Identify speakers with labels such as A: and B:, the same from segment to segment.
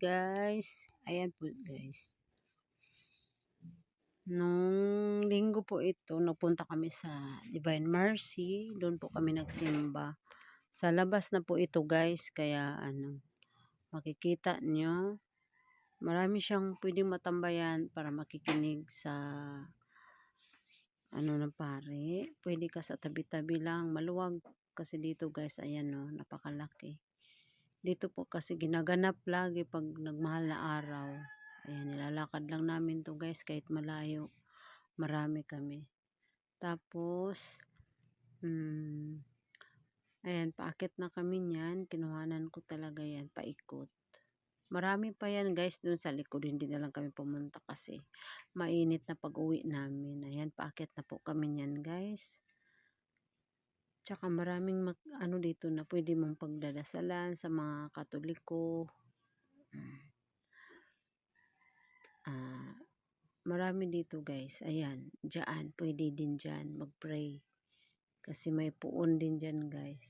A: guys. Ayan po guys. Nung linggo po ito, nagpunta kami sa Divine Mercy. Doon po kami nagsimba. Sa labas na po ito guys. Kaya ano, makikita nyo. Marami siyang pwedeng matambayan para makikinig sa ano na pare. Pwede ka sa tabi-tabi lang. Maluwag kasi dito guys. Ayan no, napakalaki. Dito po kasi ginaganap lagi pag nagmahal na araw. Ayan, nilalakad lang namin to guys kahit malayo. Marami kami. Tapos, hmm, ayan, paakit na kami niyan. Kinuhanan ko talaga yan, paikot. Marami pa yan guys dun sa likod. Hindi na lang kami pumunta kasi mainit na pag uwi namin. Ayan, paakit na po kami niyan guys. Tsaka maraming mag, ano dito na pwede mong pagdadasalan sa mga katoliko. Ah, marami dito guys. Ayan, diyan, pwede din diyan mag-pray. Kasi may puon din diyan guys.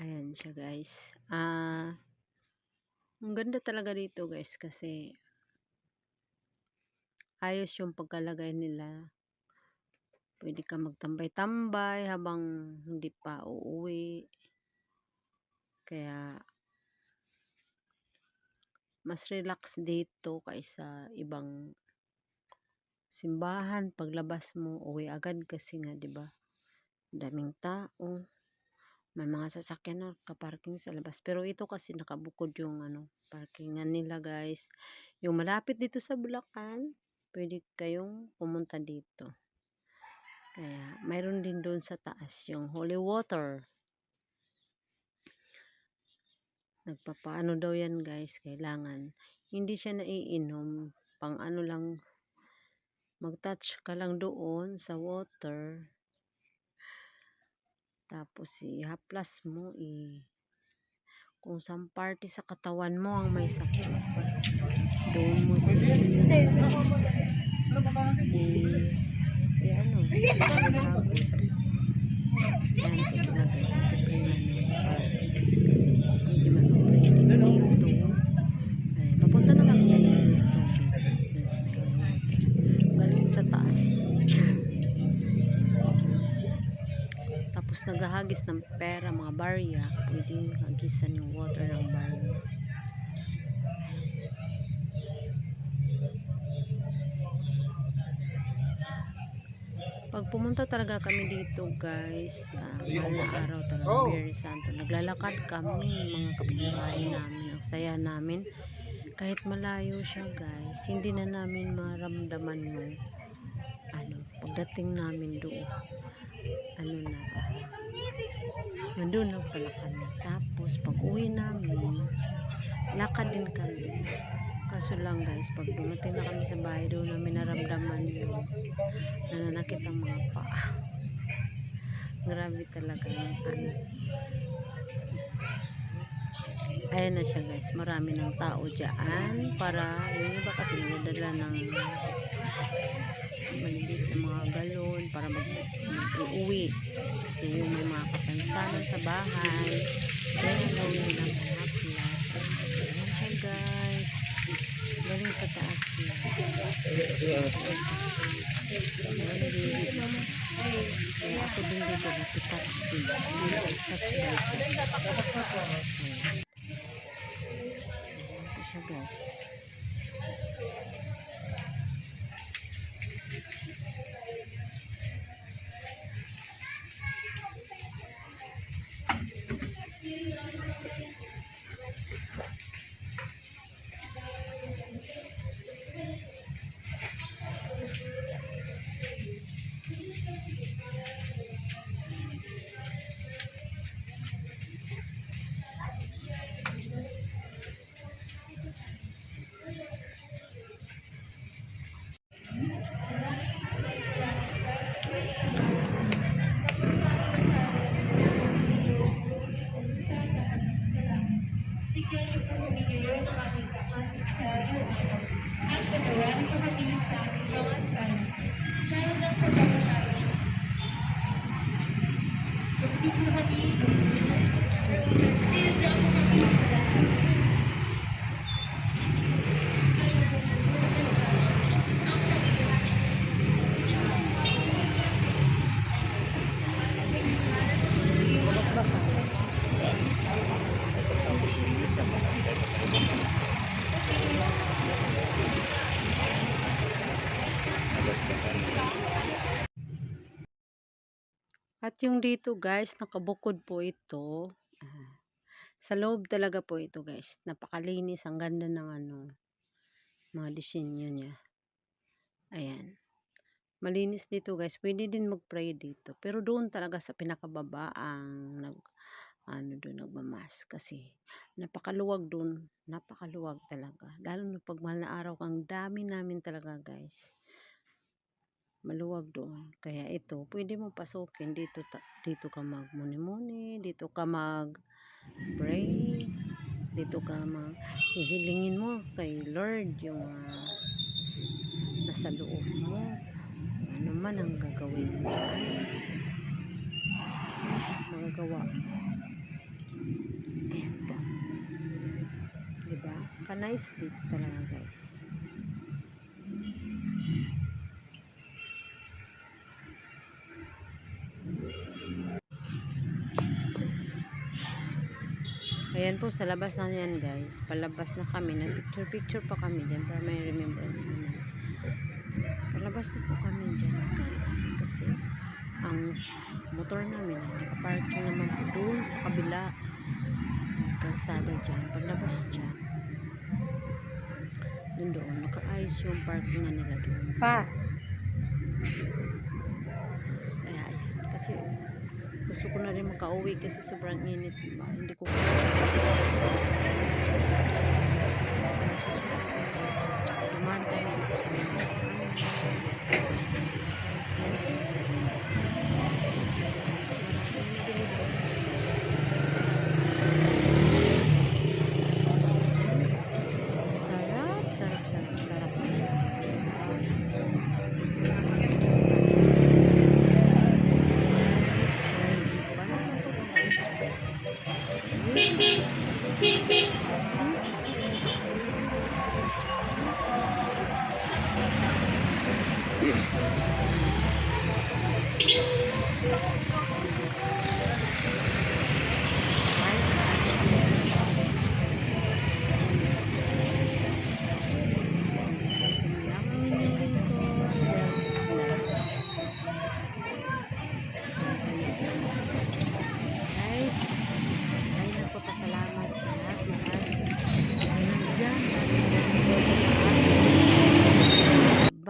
A: Ayan siya guys. Ah, ang ganda talaga dito guys kasi ayos yung pagkalagay nila Pwede ka magtambay-tambay habang hindi pa uuwi. Kaya, mas relax dito kaysa ibang simbahan. Paglabas mo, uwi agad kasi nga, di ba? Daming tao. May mga sasakyan na kaparking sa labas. Pero ito kasi nakabukod yung ano, parkingan nila guys. Yung malapit dito sa Bulacan, pwede kayong pumunta dito. Kaya, mayroon din doon sa taas yung holy water. Nagpapaano daw yan guys, kailangan. Hindi siya naiinom. Pang ano lang, mag-touch ka lang doon sa water. Tapos i-haplas mo, i kung saan party sa katawan mo ang may sakit. Doon mo siya. I si ano, papunta na lang yan dito sa taas. Tapos naghahagis ng pera, mga barya. Pwedeng hagisan yung water ng barya. Pag pumunta talaga kami dito guys, uh, mahal na araw talaga, oh. very santo. Naglalakad kami, mga kapitbahay namin, ang saya namin. Kahit malayo siya guys, hindi na namin maramdaman yung ano, pagdating namin doon. Ano na, uh, nandun na pala kami. Tapos pag uwi namin, lakad din kami. Kaso lang guys, pag dumating na kami sa bahay, doon namin naramdaman yung nananakit ang mga paa. Grabe talaga yung ano. Na siya guys, marami ng tao dyan para, yung iba kasi nadadala ng maliliit na mga galon para mag-uwi. Kasi yung may mga kapansanan sa bahay, kaya gawin nila mga hapla. Ayan siya guys. Galing sa taas niya. Kaya ako din dito nakitouch din. Touch by touch. Ito siya guys. Veronica Rabisa, Joa Sun, Child of Rebecca At yung dito guys, nakabukod po ito. Ah, sa loob talaga po ito guys. Napakalinis. Ang ganda ng ano, mga disenyo niya. Ayan. Malinis dito guys. Pwede din mag-pray dito. Pero doon talaga sa pinakababa ang nag, ano doon nagmamas. Kasi napakaluwag doon. Napakaluwag talaga. Lalo na pag mahal na araw. Ang dami namin talaga guys. Maluwag doon. Kaya ito, pwede mo pasukin. Dito, dito ka magmuni-muni. Dito ka mag pray. Dito ka mag hihilingin mo kay Lord yung ah, nasa loob mo. Ano man ang gagawin mo. Magagawa. Ayan po. Diba? Ka-nice dito talaga guys. Ayan po, sa labas na yan guys. Palabas na kami. Nag-picture-picture pa kami dyan para may remembrance naman. Palabas na po kami dyan guys. Kasi ang motor namin ay nakaparking naman po doon sa kabila. Kalsada dyan. Paglabas dyan. Doon doon. Nakaayos yung parking na nila doon.
B: Pa,
A: Kaya ayan. Kasi gusto ko na rin makauwi kasi sobrang init. Diba? Hindi ko Dumaan tayo dito sa mga ピッピッピッピッ